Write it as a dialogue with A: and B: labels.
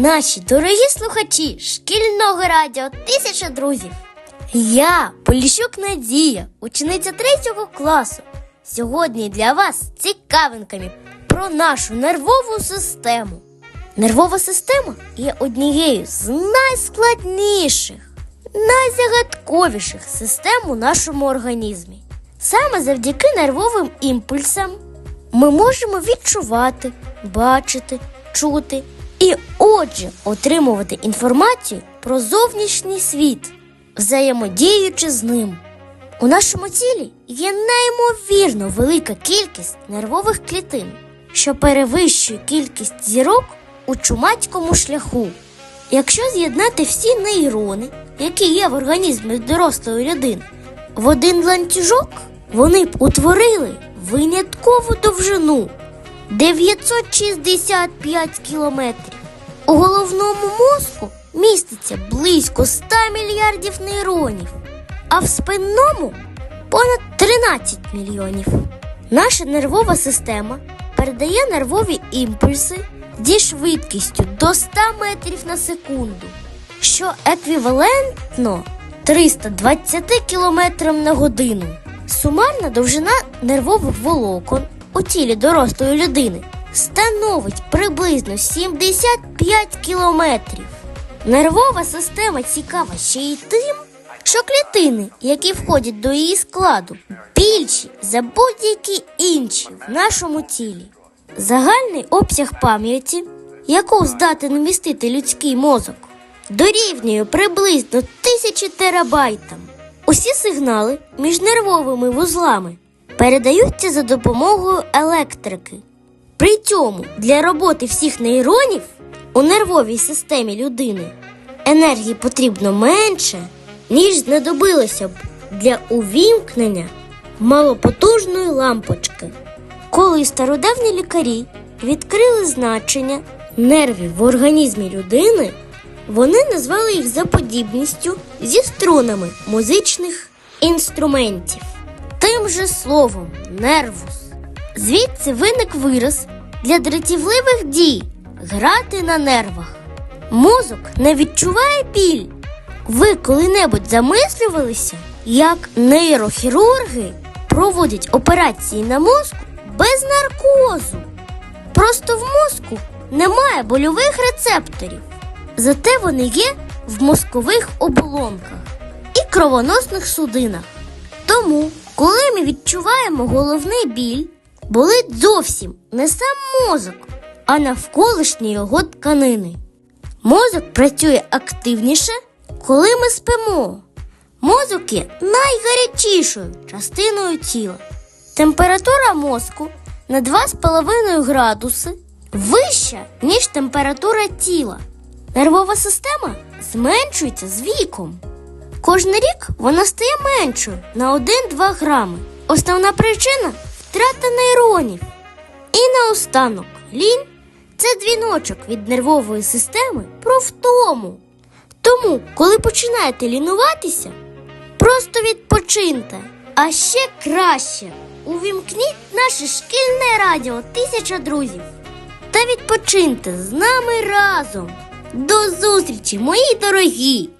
A: наші дорогі слухачі шкільного радіо Тисяча друзів. Я, Поліщук Надія, учениця третього класу. Сьогодні для вас цікавинками про нашу нервову систему. Нервова система є однією з найскладніших, найзагадковіших систем у нашому організмі. Саме завдяки нервовим імпульсам ми можемо відчувати, бачити, чути і, отже, отримувати інформацію про зовнішній світ, взаємодіючи з ним. У нашому тілі є неймовірно велика кількість нервових клітин, що перевищує кількість зірок у чумацькому шляху. Якщо з'єднати всі нейрони, які є в організмі дорослої людини, в один ланцюжок, вони б утворили виняткову довжину 965 кілометрів. У головному мозку міститься близько 100 мільярдів нейронів, а в спинному понад 13 мільйонів. Наша нервова система передає нервові імпульси зі швидкістю до 100 метрів на секунду, що еквівалентно 320 кілометрам на годину. Сумарна довжина нервових волокон у тілі дорослої людини становить приблизно 75 кілометрів. Нервова система цікава ще й тим, що клітини, які входять до її складу, більші за будь-які інші в нашому тілі. Загальний обсяг пам'яті, яку здатен вмістити людський мозок, дорівнює приблизно тисячі терабайтам. Усі сигнали між нервовими вузлами передаються за допомогою електрики. При цьому для роботи всіх нейронів у нервовій системі людини енергії потрібно менше, ніж знадобилося б для увімкнення малопотужної лампочки. Коли стародавні лікарі відкрили значення нервів в організмі людини, вони назвали їх за подібністю зі струнами музичних інструментів. Тим же словом нервус. Звідси виник вираз для дратівливих дій грати на нервах. Мозок не відчуває біль. Ви коли-небудь замислювалися, як нейрохірурги проводять операції на мозку без наркозу. Просто в мозку немає больових рецепторів, зате вони є в мозкових оболонках і кровоносних судинах. Тому, коли ми відчуваємо головний біль, болить зовсім не сам мозок, а навколишні його тканини. Мозок працює активніше, коли ми спимо. Мозок є найгарячішою частиною тіла. Температура мозку на 2,5 градуси вища, ніж температура тіла. Нервова система зменшується з віком. Кожен рік вона стає меншою на 1-2 грами. Основна причина втрата нейронів. І наостанок лінь це дзвіночок від нервової системи про втому. Тому, коли починаєте лінуватися, просто відпочиньте. А ще краще увімкніть наше шкільне радіо Тисяча друзів та відпочиньте з нами разом. До зустрічі, мої дорогі!